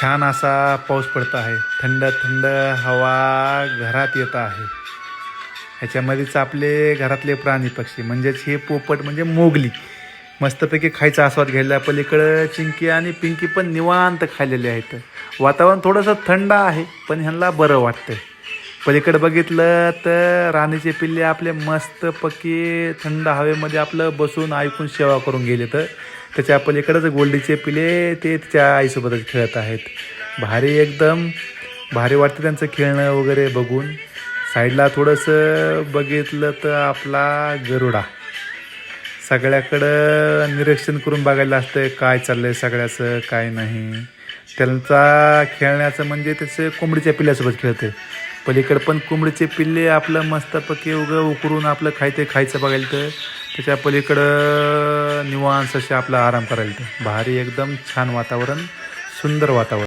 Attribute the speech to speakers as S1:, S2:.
S1: छान असा पाऊस पडत आहे. थंड थंड हवा घरात येत आहे. ह्याच्यामध्येच आपले घरातले प्राणी पक्षी म्हणजेच हे पोपट म्हणजे मोगली. मस्तपैकी खायचा आस्वाद घ्यायला पलीकडं चिंकी आणि पिंकी पण निवांत खाल्लेले आहेत. वातावरण थोडंसं थंड आहे पण ह्यांना बरं वाटतं पलीकडे बघितलं तर राणीचे पिल्ले आपले मस्तपैकी थंड हवेमध्ये आपलं बसून ऐकून सेवा करून गेले तर. त्याच्या पलीकडंच गोल्डीचे पिले ते तिच्या आईसोबतच खेळत आहेत. भारी एकदम भारी वाटतं त्यांचं खेळणं वगैरे बघून. साईडला थोडंसं बघितलं तर आपला गरुडा. सगळ्याकडं निरीक्षण करून बघायला असतं काय चाललं आहे सगळ्याचं काय नाही. त्यांचा खेळण्याचं म्हणजे त्याचं कोंबडीच्या पिल्ल्यासोबत खेळते पलीकडं पण कोंबडीचे पिल्ले आपलं मस्तपैकी उगं उकरून आपलं खायचं खायचं बघायला तर. त्याच्या पलीकडं निवांस असे आपला आराम करायला तर. भारी एकदम छान वातावरण सुंदर वातावरण.